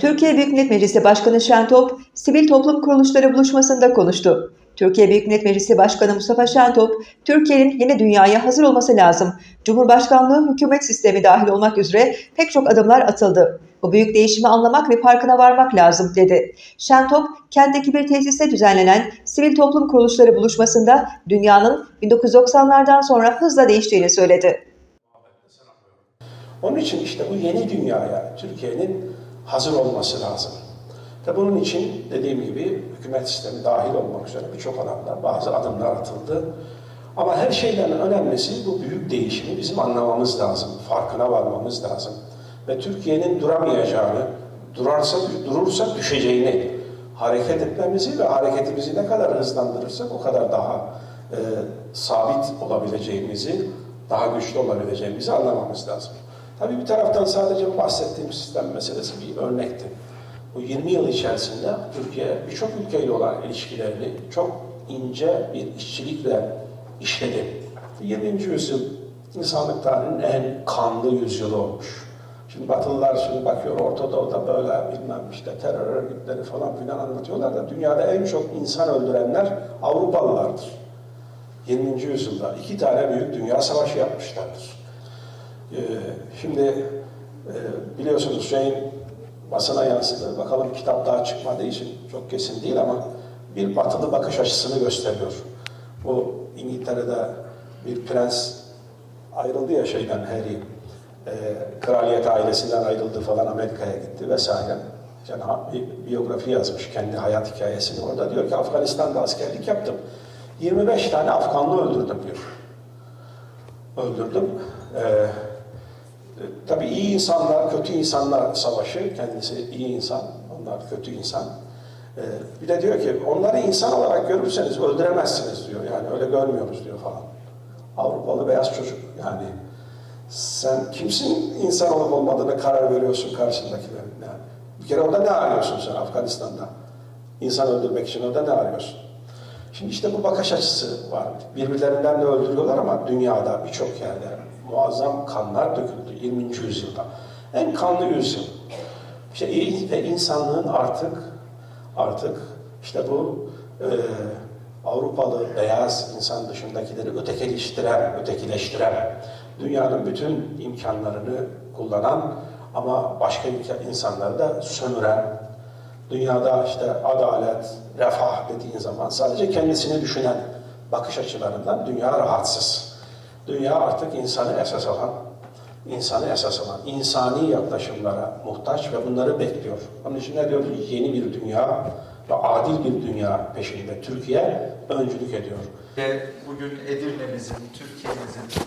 Türkiye Büyük Millet Meclisi Başkanı Şentop, sivil toplum kuruluşları buluşmasında konuştu. Türkiye Büyük Millet Meclisi Başkanı Mustafa Şentop, Türkiye'nin yeni dünyaya hazır olması lazım. Cumhurbaşkanlığı hükümet sistemi dahil olmak üzere pek çok adımlar atıldı. Bu büyük değişimi anlamak ve farkına varmak lazım dedi. Şentop, kentteki bir tesiste düzenlenen sivil toplum kuruluşları buluşmasında dünyanın 1990'lardan sonra hızla değiştiğini söyledi. Onun için işte bu yeni dünyaya Türkiye'nin hazır olması lazım. Ve bunun için dediğim gibi hükümet sistemi dahil olmak üzere birçok alanda bazı adımlar atıldı. Ama her şeyden önemlisi bu büyük değişimi bizim anlamamız lazım, farkına varmamız lazım. Ve Türkiye'nin duramayacağını, durarsa, durursa düşeceğini, hareket etmemizi ve hareketimizi ne kadar hızlandırırsak o kadar daha e, sabit olabileceğimizi, daha güçlü olabileceğimizi anlamamız lazım. Tabii bir taraftan sadece bahsettiğim sistem meselesi bir örnekti. Bu 20 yıl içerisinde Türkiye birçok ülkeyle olan ilişkilerini çok ince bir işçilikle işledi. 20. yüzyıl insanlık tarihinin en kanlı yüzyılı olmuş. Şimdi Batılılar şimdi bakıyor Orta Doğu'da böyle bilmem işte terör örgütleri falan filan anlatıyorlar da dünyada en çok insan öldürenler Avrupalılardır. 20. yüzyılda iki tane büyük dünya savaşı yapmışlardır. Ee, şimdi e, biliyorsunuz şeyin basına yansıdı. Bakalım kitap daha çıkmadığı için çok kesin değil ama bir batılı bakış açısını gösteriyor. Bu İngiltere'de bir prens ayrıldı ya şeyden Harry. E, kraliyet ailesinden ayrıldı falan Amerika'ya gitti vesaire. Yani bir biyografi yazmış kendi hayat hikayesini. Orada diyor ki Afganistan'da askerlik yaptım. 25 tane Afganlı öldürdüm diyor. Öldürdüm. Ee, Tabii iyi insanlar, kötü insanlar savaşı, kendisi iyi insan, onlar kötü insan. Ee, bir de diyor ki, onları insan olarak görürseniz öldüremezsiniz diyor, yani öyle görmüyoruz diyor falan. Avrupalı beyaz çocuk, yani sen kimsin insan olup olmadığını karar veriyorsun karşındakilerin. Yani bir kere orada ne arıyorsun sen Afganistan'da? İnsan öldürmek için orada ne arıyorsun? Şimdi işte bu bakış açısı var. Birbirlerinden de öldürüyorlar ama dünyada birçok yerde muazzam kanlar döküldü 20. yüzyılda. En kanlı yüzyıl. İşte ve insanlığın artık artık işte bu e, Avrupalı beyaz insan dışındakileri ötekileştiren, ötekileştiren, dünyanın bütün imkanlarını kullanan ama başka insanları da sömüren, dünyada işte adalet, refah dediğin zaman sadece kendisini düşünen bakış açılarından dünya rahatsız. Dünya artık insanı esas alan, insanı esas alan, insani yaklaşımlara muhtaç ve bunları bekliyor. Onun için ne diyoruz? Yeni bir dünya ve adil bir dünya peşinde Türkiye öncülük ediyor. Ve bugün Edirne'mizin, Türkiye'mizin